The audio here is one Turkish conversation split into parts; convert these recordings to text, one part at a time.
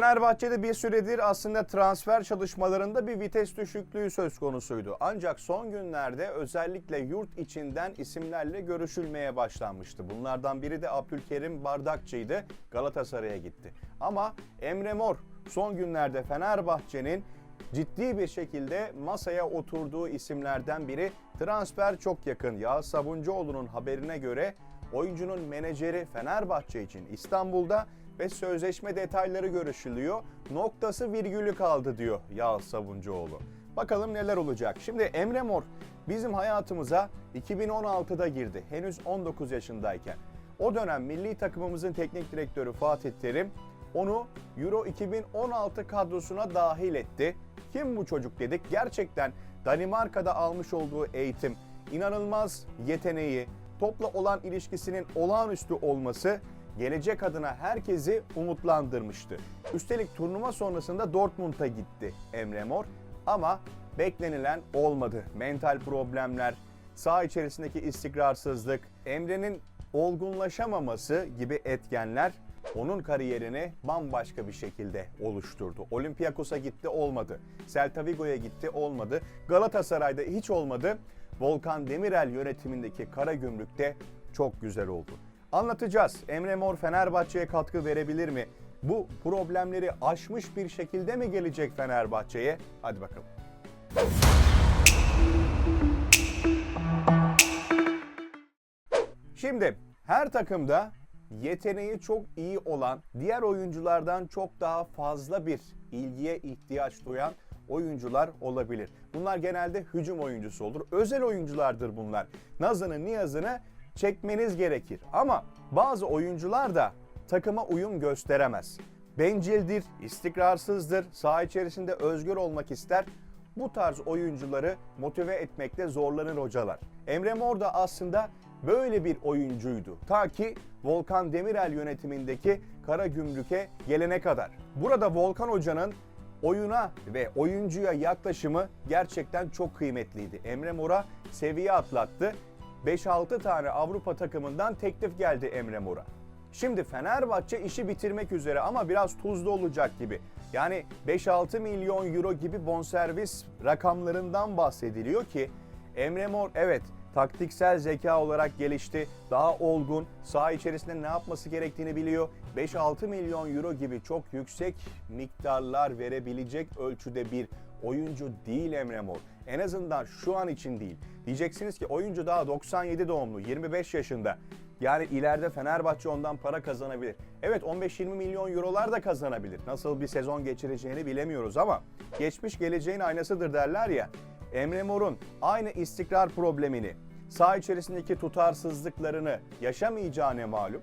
Fenerbahçe'de bir süredir aslında transfer çalışmalarında bir vites düşüklüğü söz konusuydu. Ancak son günlerde özellikle yurt içinden isimlerle görüşülmeye başlanmıştı. Bunlardan biri de Abdülkerim Bardakçı'ydı. Galatasaray'a gitti. Ama Emre Mor son günlerde Fenerbahçe'nin ciddi bir şekilde masaya oturduğu isimlerden biri. Transfer çok yakın. Yağız Sabuncuoğlu'nun haberine göre oyuncunun menajeri Fenerbahçe için İstanbul'da ve sözleşme detayları görüşülüyor. Noktası virgülü kaldı diyor Yağız Sabuncuoğlu. Bakalım neler olacak. Şimdi Emre Mor bizim hayatımıza 2016'da girdi. Henüz 19 yaşındayken. O dönem milli takımımızın teknik direktörü Fatih Terim onu Euro 2016 kadrosuna dahil etti. Kim bu çocuk dedik. Gerçekten Danimarka'da almış olduğu eğitim, inanılmaz yeteneği, topla olan ilişkisinin olağanüstü olması gelecek adına herkesi umutlandırmıştı. Üstelik turnuva sonrasında Dortmund'a gitti Emre Mor ama beklenilen olmadı. Mental problemler, saha içerisindeki istikrarsızlık, Emre'nin olgunlaşamaması gibi etkenler onun kariyerini bambaşka bir şekilde oluşturdu. Olympiakos'a gitti olmadı. Celta Vigo'ya gitti olmadı. Galatasaray'da hiç olmadı. Volkan Demirel yönetimindeki Karagümrük'te çok güzel oldu. Anlatacağız. Emre Mor Fenerbahçe'ye katkı verebilir mi? Bu problemleri aşmış bir şekilde mi gelecek Fenerbahçe'ye? Hadi bakalım. Şimdi her takımda yeteneği çok iyi olan, diğer oyunculardan çok daha fazla bir ilgiye ihtiyaç duyan oyuncular olabilir. Bunlar genelde hücum oyuncusu olur. Özel oyunculardır bunlar. Nazını, niyazını çekmeniz gerekir. Ama bazı oyuncular da takıma uyum gösteremez. Bencildir, istikrarsızdır, saha içerisinde özgür olmak ister. Bu tarz oyuncuları motive etmekte zorlanır hocalar. Emre Mor da aslında böyle bir oyuncuydu. Ta ki Volkan Demirel yönetimindeki Karagümrük'e gelene kadar. Burada Volkan Hoca'nın oyuna ve oyuncuya yaklaşımı gerçekten çok kıymetliydi. Emre Mor'a seviye atlattı. 5-6 tane Avrupa takımından teklif geldi Emre Mor'a. Şimdi Fenerbahçe işi bitirmek üzere ama biraz tuzlu olacak gibi. Yani 5-6 milyon euro gibi bonservis rakamlarından bahsediliyor ki Emre Mor evet taktiksel zeka olarak gelişti. Daha olgun, saha içerisinde ne yapması gerektiğini biliyor. 5-6 milyon euro gibi çok yüksek miktarlar verebilecek ölçüde bir oyuncu değil Emre Mor. En azından şu an için değil. Diyeceksiniz ki oyuncu daha 97 doğumlu, 25 yaşında. Yani ileride Fenerbahçe ondan para kazanabilir. Evet 15-20 milyon eurolar da kazanabilir. Nasıl bir sezon geçireceğini bilemiyoruz ama geçmiş geleceğin aynasıdır derler ya. Emre Mor'un aynı istikrar problemini, saha içerisindeki tutarsızlıklarını yaşamayacağı ne malum.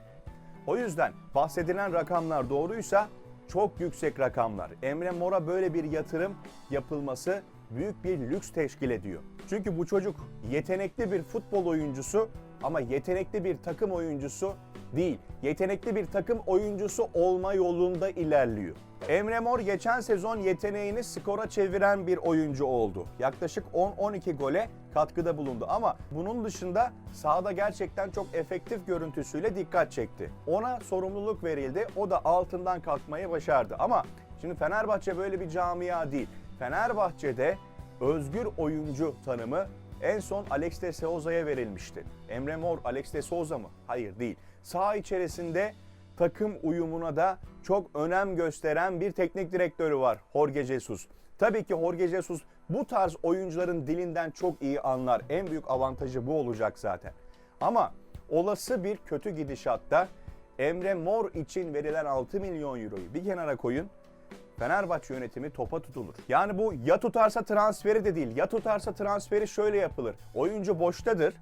O yüzden bahsedilen rakamlar doğruysa çok yüksek rakamlar. Emre Mor'a böyle bir yatırım yapılması büyük bir lüks teşkil ediyor. Çünkü bu çocuk yetenekli bir futbol oyuncusu ama yetenekli bir takım oyuncusu değil. Yetenekli bir takım oyuncusu olma yolunda ilerliyor. Emre Mor geçen sezon yeteneğini skora çeviren bir oyuncu oldu. Yaklaşık 10-12 gole katkıda bulundu ama bunun dışında sahada gerçekten çok efektif görüntüsüyle dikkat çekti. Ona sorumluluk verildi. O da altından kalkmayı başardı. Ama şimdi Fenerbahçe böyle bir camia değil. Fenerbahçe'de özgür oyuncu tanımı en son Alex de Souza'ya verilmişti. Emre Mor, Alex de Souza mı? Hayır değil. Saha içerisinde takım uyumuna da çok önem gösteren bir teknik direktörü var Jorge Jesus. Tabii ki Jorge Jesus bu tarz oyuncuların dilinden çok iyi anlar. En büyük avantajı bu olacak zaten. Ama olası bir kötü gidişatta Emre Mor için verilen 6 milyon euroyu bir kenara koyun. Fenerbahçe yönetimi topa tutulur. Yani bu ya tutarsa transferi de değil. Ya tutarsa transferi şöyle yapılır. Oyuncu boştadır.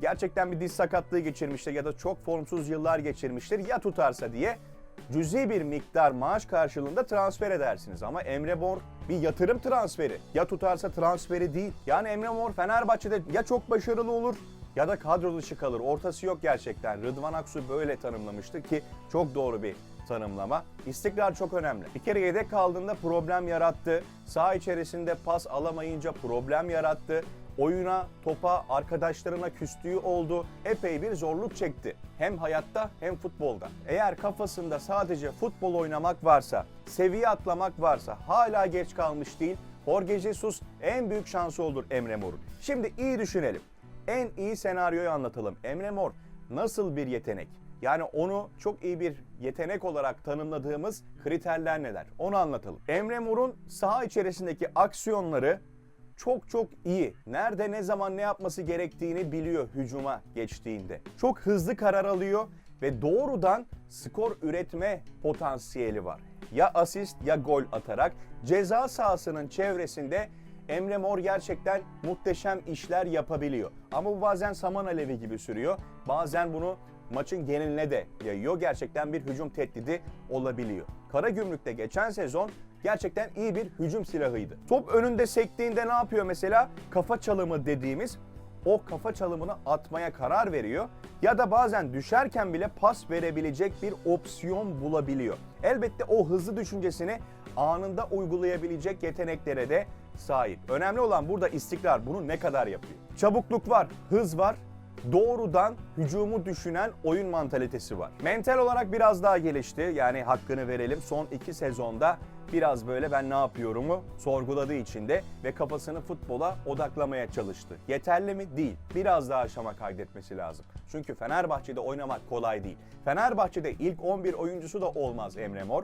Gerçekten bir diz sakatlığı geçirmiştir ya da çok formsuz yıllar geçirmiştir. Ya tutarsa diye cüzi bir miktar maaş karşılığında transfer edersiniz. Ama Emre Mor bir yatırım transferi. Ya tutarsa transferi değil. Yani Emre Mor Fenerbahçe'de ya çok başarılı olur ya da kadro dışı kalır. Ortası yok gerçekten. Rıdvan Aksu böyle tanımlamıştı ki çok doğru bir tanımlama. İstikrar çok önemli. Bir kere yedek kaldığında problem yarattı. Sağ içerisinde pas alamayınca problem yarattı. oyuna, topa, arkadaşlarına küstüğü oldu. Epey bir zorluk çekti. Hem hayatta hem futbolda. Eğer kafasında sadece futbol oynamak varsa, seviye atlamak varsa hala geç kalmış değil. Jorge Jesus en büyük şansı olur Emre Mor'un. Şimdi iyi düşünelim. En iyi senaryoyu anlatalım. Emre Mor nasıl bir yetenek? Yani onu çok iyi bir yetenek olarak tanımladığımız kriterler neler? Onu anlatalım. Emre Mor'un saha içerisindeki aksiyonları çok çok iyi. Nerede ne zaman ne yapması gerektiğini biliyor hücuma geçtiğinde. Çok hızlı karar alıyor ve doğrudan skor üretme potansiyeli var. Ya asist ya gol atarak ceza sahasının çevresinde Emre Mor gerçekten muhteşem işler yapabiliyor. Ama bu bazen saman alevi gibi sürüyor. Bazen bunu maçın geneline de yayıyor. Gerçekten bir hücum tehdidi olabiliyor. Karagümrük'te geçen sezon gerçekten iyi bir hücum silahıydı. Top önünde sektiğinde ne yapıyor mesela? Kafa çalımı dediğimiz o kafa çalımını atmaya karar veriyor ya da bazen düşerken bile pas verebilecek bir opsiyon bulabiliyor. Elbette o hızlı düşüncesini anında uygulayabilecek yeteneklere de sahip. Önemli olan burada istikrar. Bunu ne kadar yapıyor? Çabukluk var, hız var, doğrudan hücumu düşünen oyun mantalitesi var. Mental olarak biraz daha gelişti. Yani hakkını verelim. Son iki sezonda biraz böyle ben ne yapıyorumu sorguladığı için de ve kafasını futbola odaklamaya çalıştı. Yeterli mi? Değil. Biraz daha aşama kaydetmesi lazım. Çünkü Fenerbahçe'de oynamak kolay değil. Fenerbahçe'de ilk 11 oyuncusu da olmaz Emre Mor.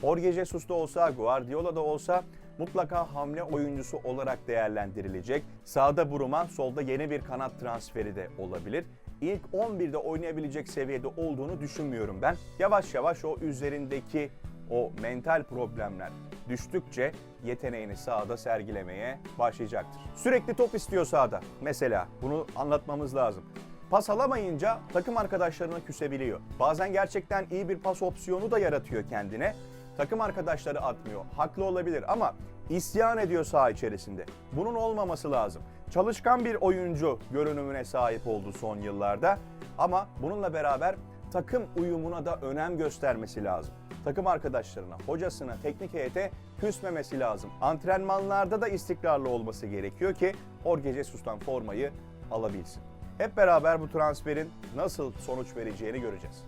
Jorge Jesus da olsa, Guardiola da olsa mutlaka hamle oyuncusu olarak değerlendirilecek. Sağda Buruma, solda yeni bir kanat transferi de olabilir. İlk 11'de oynayabilecek seviyede olduğunu düşünmüyorum ben. Yavaş yavaş o üzerindeki o mental problemler düştükçe yeteneğini sahada sergilemeye başlayacaktır. Sürekli top istiyor sahada. Mesela bunu anlatmamız lazım. Pas alamayınca takım arkadaşlarına küsebiliyor. Bazen gerçekten iyi bir pas opsiyonu da yaratıyor kendine. Takım arkadaşları atmıyor. Haklı olabilir ama isyan ediyor saha içerisinde. Bunun olmaması lazım. Çalışkan bir oyuncu görünümüne sahip oldu son yıllarda ama bununla beraber takım uyumuna da önem göstermesi lazım. Takım arkadaşlarına, hocasına, teknik heyete küsmemesi lazım. Antrenmanlarda da istikrarlı olması gerekiyor ki Jorge Jesus'tan formayı alabilsin. Hep beraber bu transferin nasıl sonuç vereceğini göreceğiz.